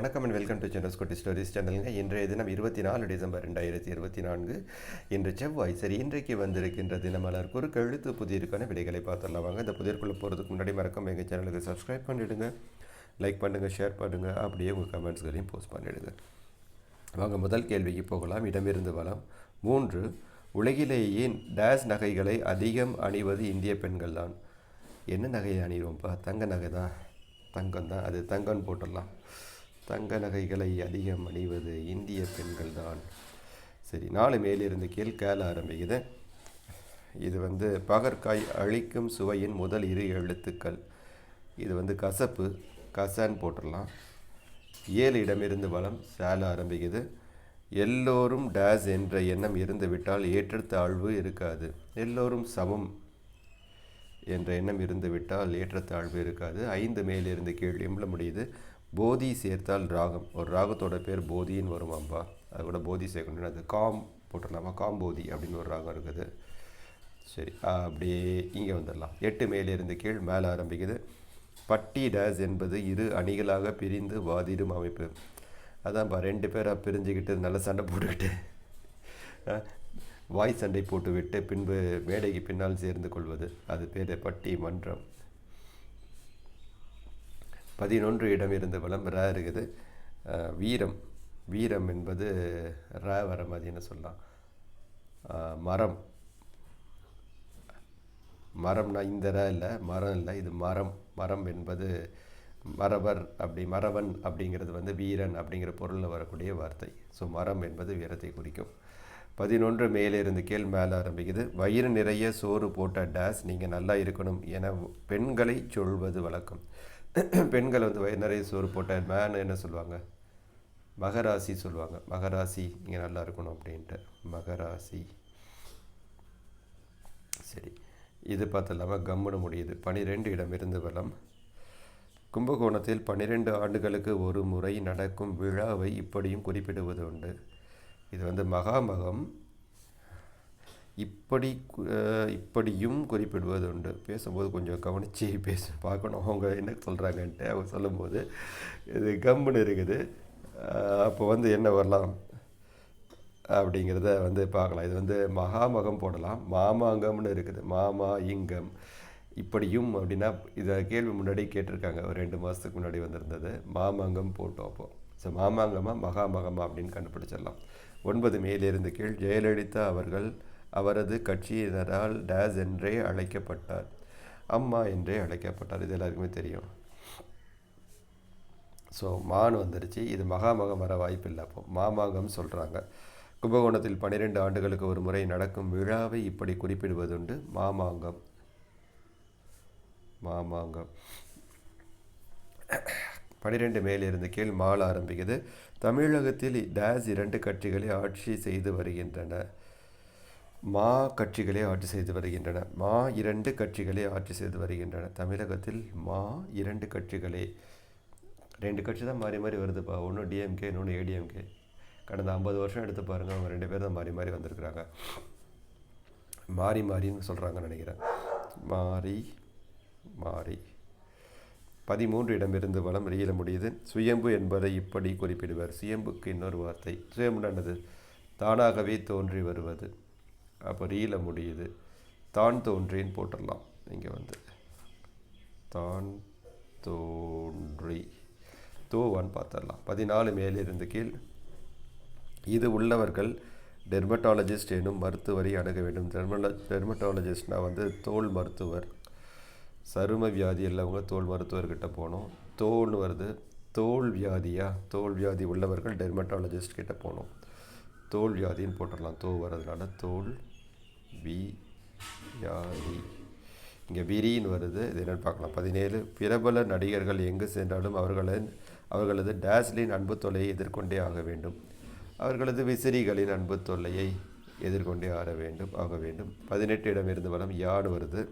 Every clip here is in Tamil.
வணக்கம் அண்ட் வெல்கம் டு சென்னஸ்கோட்டி ஸ்டோரிஸ் சேனலுங்க இன்றைய தினம் இருபத்தி நாலு டிசம்பர் ரெண்டாயிரத்தி இருபத்தி நான்கு இன்று செவ்வாய் சரி இன்றைக்கு வந்திருக்கின்ற தினமலர் குறுக்கெழுத்து புதிருக்கான விடைகளை பார்த்துடலாம். வாங்க இந்த புதிர்க்குள்ளே போகிறதுக்கு முன்னாடி மறக்காம எங்கள் சேனலுக்கு சப்ஸ்கிரைப் பண்ணிவிடுங்க லைக் பண்ணுங்கள் ஷேர் பண்ணுங்கள் அப்படியே உங்கள் கமெண்ட்ஸ்களையும் போஸ்ட் பண்ணிவிடுங்க வாங்க முதல் கேள்விக்கு போகலாம். இடமிருந்து வளம் மூன்று உலகிலேயே டேஸ் நகைகளை அதிகம் அணிவது இந்திய பெண்கள் தான்? என்ன நகையை அணிவோம்ப்பா தங்க நகை தான் தங்கம் தான் அது தங்கம்னு போட்டுடலாம். தங்க நகைகளை அதிகம் அணிவது இந்திய பெண்கள் தான் சரி நாலு மேலிருந்து கீழ் கேள ஆரம்பிக்குது. இது வந்து பகற்காய் அழிக்கும் சுவையின் முதல் இரு எழுத்துக்கள். இது வந்து கசப்பு கசான்னு போட்டுடலாம். ஏழு இடமிருந்து வளம் சேல ஆரம்பிக்குது. எல்லோரும் டேஸ் என்ற எண்ணம் இருந்துவிட்டால் ஏற்றத்தாழ்வு இருக்காது. எல்லோரும் சமம் என்ற எண்ணம் இருந்துவிட்டால் ஏற்றத்தாழ்வு இருக்காது. ஐந்து மேலிருந்து கீழ் எம்பள முடியுது? போதி சேர்த்தால் ராகம். ஒரு ராகத்தோட பேர் போதின்னு வருமாம்பா அது கூட போதி சேர்க்கணும் அது காம் போட்டுடலாமா? காம்போதி அப்படின்னு ஒரு ராகம் இருக்குது. சரி அப்படியே இங்கே வந்துடலாம். எட்டு மேலிருந்து கீழ் மேலே ஆரம்பிக்குது. பட்டி டேஸ் என்பது இரு அணிகளாக பிரிந்து வாதிடும் அமைப்பு. அதான்ப்பா ரெண்டு பேராக பிரிஞ்சுக்கிட்டு நல்ல சண்டை போட்டுக்கிட்டு வாய் சண்டை போட்டுவிட்டு பின்பு மேடைக்கு பின்னால் சேர்ந்து கொள்வது. அது பேர் பட்டி மன்றம். பதினொன்று இடம் இருந்து வளம் இருக்குது வீரம். வீரம் என்பது ரா வர மாதிரின்னு சொல்லலாம்? மரம். மரம்னா இந்த ர இல்லை மரம் இல்லை இது மரம். மரம் என்பது மரவர் அப்படி மரவன் அப்படிங்கிறது வந்து வீரன் அப்படிங்கிற பொருளில் வரக்கூடிய வார்த்தை. ஸோ மரம் என்பது வீரத்தை குறிக்கும். பதினொன்று மேலே இருந்து கீழ் மேலே ஆரம்பிக்குது. வயிறு நிறைய சோறு போட்ட டேஸ் நீங்கள் நல்லா இருக்கணும் என பெண்களை சொல்வது வழக்கம். பெண்கள் வந்து வயிறு நிறைய சோறு போட்ட மேன் என்ன சொல்லுவாங்க? மகராசி சொல்லுவாங்க. மகராசி நீங்கள் நல்லா இருக்கணும் அப்படின்ட்டு. மகராசி. சரி. இது பார்த்து இல்லாமல் கம்முன்னு முடியுது. பனிரெண்டு இடமிருந்து வளம் கும்பகோணத்தில் பன்னிரெண்டு ஆண்டுகளுக்கு ஒரு முறை நடக்கும் விழாவை இப்படியும் குறிப்பிடுவது உண்டு. இது வந்து மகாமகம். இப்படி இப்படியும் குறிப்பிடுவது உண்டு பேசும்போது கொஞ்சம் கவனித்து பேச பார்க்கணும். அவங்க என்ன சொல்கிறாங்கன்ட்டு அவங்க சொல்லும்போது இது கம்முன்னு இருக்குது. அப்போ வந்து என்ன வரலாம் அப்படிங்கிறத வந்து பார்க்கலாம். இது வந்து மகாமகம் போடலாம். மாமாங்கம்னு இருக்குது. மாமா இங்கம். இப்படியும் அப்படின்னா இதை கேள்வி முன்னாடி கேட்டிருக்காங்க. ஒரு ரெண்டு மாதத்துக்கு முன்னாடி வந்திருந்தது. மாமாங்கம் போட்டோம் அப்போ. ஸோ மாமாங்கமாக மகாமகமா அப்படின்னு கண்டுபிடிச்சிடலாம். ஒன்பது மேலிருந்து கீழ் ஜெயலலிதா அவர்கள் அவரது கட்சியினரால் டேஸ் என்றே அழைக்கப்பட்டார். அம்மா என்றே அழைக்கப்பட்டார். இது எல்லாருக்குமே தெரியும். ஸோ மான் வந்துருச்சு. இது மகாமகம் வர வாய்ப்பு இல்லை அப்போ. மாமாங்கம் சொல்கிறாங்க கும்பகோணத்தில் பன்னிரெண்டு ஆண்டுகளுக்கு ஒரு முறை நடக்கும் விழாவை இப்படி குறிப்பிடுவதுண்டு மாமாங்கம். மாமாங்கம். பனிரெண்டு மேலிருந்து கீழ் மால் ஆரம்பிக்குது. தமிழகத்தில் டேஸ் இரண்டு கட்சிகளை ஆட்சி செய்து வருகின்றன. மா கட்சிகளே ஆட்சி செய்து வருகின்றன. மா இரண்டு கட்சிகளே ஆட்சி செய்து வருகின்றன. தமிழகத்தில் மா இரண்டு கட்சிகளே. ரெண்டு கட்சி தான் மாறி மாறி வருதுப்பா ஒன்று டிஎம்கே இன்னொன்று ஏடிஎம்கே கடந்த ஐம்பது வருஷம் எடுத்து பாருங்கள் அவங்க ரெண்டு பேரும் தான் மாறி மாறி வந்திருக்கிறாங்க. மாறி மாறின்னு சொல்கிறாங்கன்னு நினைக்கிறேன். மாறி மாறி. பதிமூன்று இடமிருந்து வளம் வெளியில முடியுது. சுயம்பு என்பதை இப்படி குறிப்பிடுவார். சுயம்புக்கு இன்னொரு வார்த்தை. சுயம்புனானது தானாகவே தோன்றி வருவது. அப்போ ரீல முடியுது. தான் தோன்றின்னு போட்டுடலாம். இங்கே வந்து. தான் தோன்றி. தூவான்னு பார்த்துடலாம். பதினாலு மேலிருந்து கீழ். இது உள்ளவர்கள் டெர்மட்டாலஜிஸ்ட் எனும் மருத்துவரை அணுக வேண்டும். டெர்மல டெர்மட்டாலஜிஸ்ட்னால் வந்து தோல் மருத்துவர். சரும வியாதி உள்ளவங்க தோல் மருத்துவர்கிட்ட போகணும் தோல்னு வருது. தோல் வியாதியாக தோல் வியாதி உள்ளவர்கள் டெர்மட்டாலஜிஸ்ட் கிட்ட போகணும் தோல் வியாதின்னு போட்டுடலாம். தோ வர்றதுனால தோல் வி வியாதி இங்கே விரின்னு வருது. இது என்னென்னு பார்க்கலாம். பதினேழு பிரபல நடிகர்கள் எங்கு சென்றாலும் அவர்களின் அவர்களது டேஸ்லின் அன்பு தொல்லையை எதிர்கொண்டே ஆக வேண்டும். அவர்களது விசிறிகளின் அன்பு தொல்லையை எதிர்கொண்டே ஆக வேண்டும் ஆக வேண்டும். பதினெட்டு இடம் இருந்து வளம் யாடு வருது.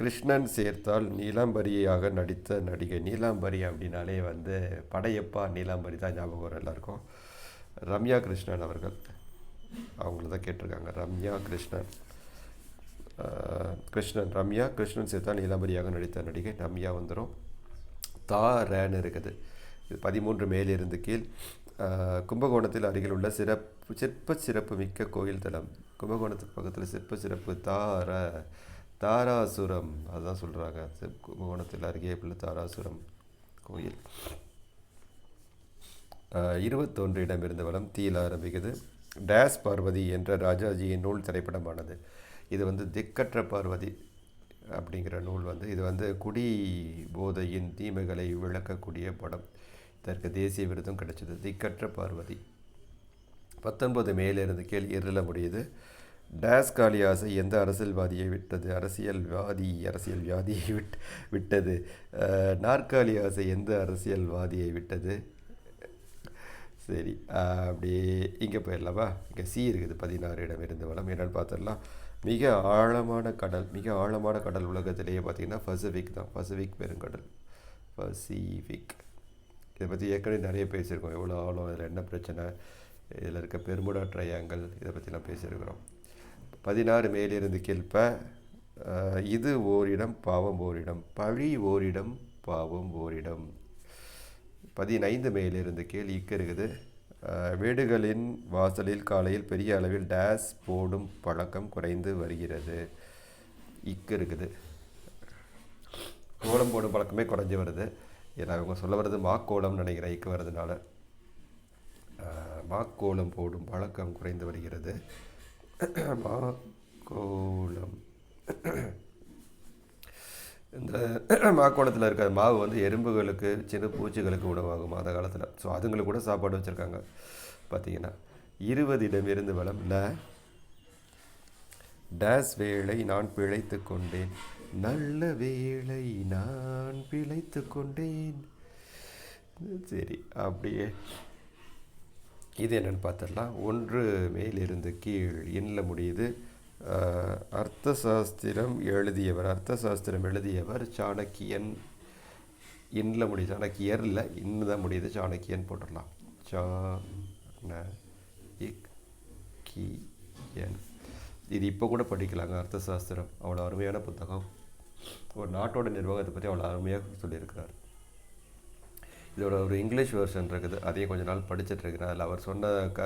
கிருஷ்ணன் சேர்த்தால் நீலாம்பரியாக நடித்த நடிகை. நீலாம்பரி அப்படின்னாலே வந்து படையப்பா நீலாம்பரி தான் ஞாபகம் வரும் எல்லாருக்கும். ரம்யா கிருஷ்ணன் அவர்கள். அவங்கள தான் கேட்டிருக்காங்க. ரம்யா கிருஷ்ணன். கிருஷ்ணன் ரம்யா கிருஷ்ணன் சேர்த்தா நீலாம்பரியாக நடித்த நடிகை ரம்யா வந்துடும் தா ரேன்னு இருக்குது. இது பதிமூன்று மேலிருந்து கீழ். கும்பகோணத்தில் அருகில் உள்ள சிறப்பு சிற்ப சிறப்பு மிக்க கோயில் தலம். கும்பகோணத்துக்கு பக்கத்தில் சிற்ப சிறப்பு தார தாராசுரம். அதுதான் சொல்கிறாங்க கும்பகோணத்தில் அருகே உள்ள தாராசுரம் கோயில். அஹ், இருபத்தொன்று இடமிருந்து வளம் தீயில் ஆரம்பிக்குது. டேஸ் பார்வதி என்ற ராஜாஜியின் நூல் திரைப்படமானது. இது வந்து திக்கற்ற பார்வதி அப்படிங்கிற நூல் வந்து இது வந்து குடி போதையின் தீமைகளை விளக்கக்கூடிய படம். இதற்கு தேசிய விருதும் கிடைச்சது. திக்கற்ற பார்வதி. பத்தொன்பது மேலிருந்து கீழ் இருள முடியுது. டேஸ் ஆசை எந்த அரசியல்வாதியை விட்டது? அரசியல்வாதி அரசியல் வியாதியை விட் விட்டது. நாற்காலியாசை நாற்காலி ஆசை எந்த அரசியல்வாதியை விட்டது? சரி அப்படியே இங்கே போயிடலாமா? இங்கே சி இருக்குது பதினாறு இடம் இருந்து வளம் என்னென்னு பார்த்துடலாம். மிக ஆழமான கடல் மிக ஆழமான கடல் உலகத்திலேயே பார்த்தீங்கன்னா பசிபிக் தான். பசிபிக் பெருங்கடல். பசிபிக். இதை பற்றி ஏற்கனவே நிறைய பேசியிருக்கோம். எவ்வளோ ஆழம் இதில் என்ன பிரச்சனை இதில் இருக்க பெருமுடா ட்ரையாங்கல் இதை பற்றிலாம் பேசியிருக்கிறோம். பதினாறு மேலிருந்து கீழ்ப்ப இது ஓரிடம் பாவம் ஓரிடம். பழி ஓரிடம் பாவம் ஓரிடம். பதினைந்து மேலிருந்து கீழ் இக்கு இருக்குது. வீடுகளின் வாசலில் காலையில் பெரிய அளவில் டேஸ் போடும் பழக்கம் குறைந்து வருகிறது. இக்கு இருக்குது. கோலம் போடும் பழக்கமே குறைஞ்சி வருது. ஏன்னா அவங்க சொல்ல வர்றது மாக்கோலம்னு நினைக்கிறேன் இக்கு வர்றதுனால மாக்கோலம் போடும் பழக்கம் குறைந்து வருகிறது. மாக்கோலம் இந்த மாக்கோளத்தில் இருக்கிற மாவு வந்து எறும்புகளுக்கு சின்ன பூச்சிகளுக்கு உணவாகும் அந்த காலத்தில். ஸோ அதுங்களுக்கு கூட சாப்பாடு வச்சுருக்காங்க பார்த்தீங்கன்னா இருபது இடமிருந்து வளம் ல டேஸ் வேலை நான் பிழைத்து கொண்டேன் நல்ல வேலை நான் பிழைத்து கொண்டேன். சரி அப்படியே. இது என்னென்னு பார்த்துடலாம் ஒன்று மேலிருந்து கீழ் எண்ணில் முடியுது. அர்த்த சாஸ்திரம் எழுதியவர் அர்த்த சாஸ்திரம் எழுதியவர் சாணக்கியன் எண்ணில் முடியுது. சாணக்கியர் இல்லை இன்னு தான் முடியுது. சாணக்கியன் போட்டுடலாம். சா கி என். இது இப்போ கூட படிக்கலாங்க அர்த்த சாஸ்திரம் அவ்வளோ அருமையான புத்தகம். ஒரு நாட்டோட நிர்வாகத்தை பற்றி அவ்வளோ அருமையாக சொல்லியிருக்கிறார். இதோட ஒரு இங்கிலீஷ் வெர்ஷன் இருக்குது. அதையும் கொஞ்ச நாள் படிச்சுட்டு இருக்கிறேன். அதில் அவர் சொன்ன க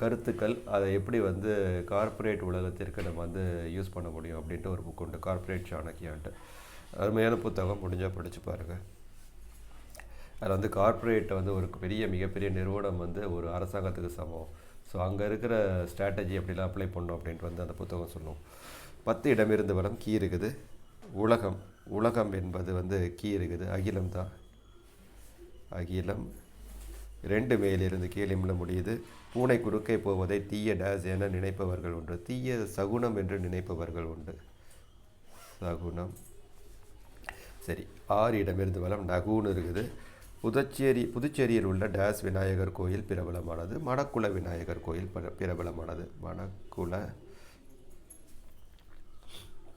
கருத்துக்கள் அதை எப்படி வந்து கார்ப்பரேட் உலகத்திற்கு நம்ம வந்து யூஸ் பண்ண முடியும் அப்படின்ட்டு ஒரு புக் உண்டு. கார்ப்பரேட் சாணக்கியான்ட்டு அருமையான புத்தகம் முடிஞ்சால் படித்து பாருங்கள் அதில் வந்து கார்ப்பரேட்டை வந்து ஒரு பெரிய மிகப்பெரிய நிறுவனம் வந்து ஒரு அரசாங்கத்துக்கு சமம். ஸோ அங்கே இருக்கிற ஸ்ட்ராட்டஜி எப்படிலாம் அப்ளை பண்ணும் அப்படின்ட்டு வந்து அந்த புத்தகம் சொல்லும். பத்து இடமிருந்து வரம் கீ இருக்குது. உலகம் உலகம் என்பது வந்து கீ இருக்குது. அகிலம் தான். அகிலம். ரெண்டு மேலிருந்து கீழிம்ல முடியுது. பூனை குறுக்கே போவதை தீய டேஸ் என நினைப்பவர்கள் உண்டு. தீய சகுனம் என்று நினைப்பவர்கள் உண்டு. சகுனம். சரி ஆறு இடமிருந்து வளம் நகுன்னு இருக்குது. புதுச்சேரி புதுச்சேரியில் உள்ள டேஸ் விநாயகர் கோயில் பிரபலமானது. மணக்குள விநாயகர் கோயில் பிர- பிரபலமானது. மணக்குள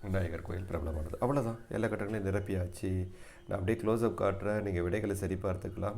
விநாயகர் கோயில் பிரபலமானது. அவ்வளோதான் எல்லா கட்டங்களையும் நிரப்பியாச்சு. நான் அப்படியே க்ளோஸ்அப் காட்டுறேன். நீங்கள் விடைகளை சரி பார்த்துக்கலாம்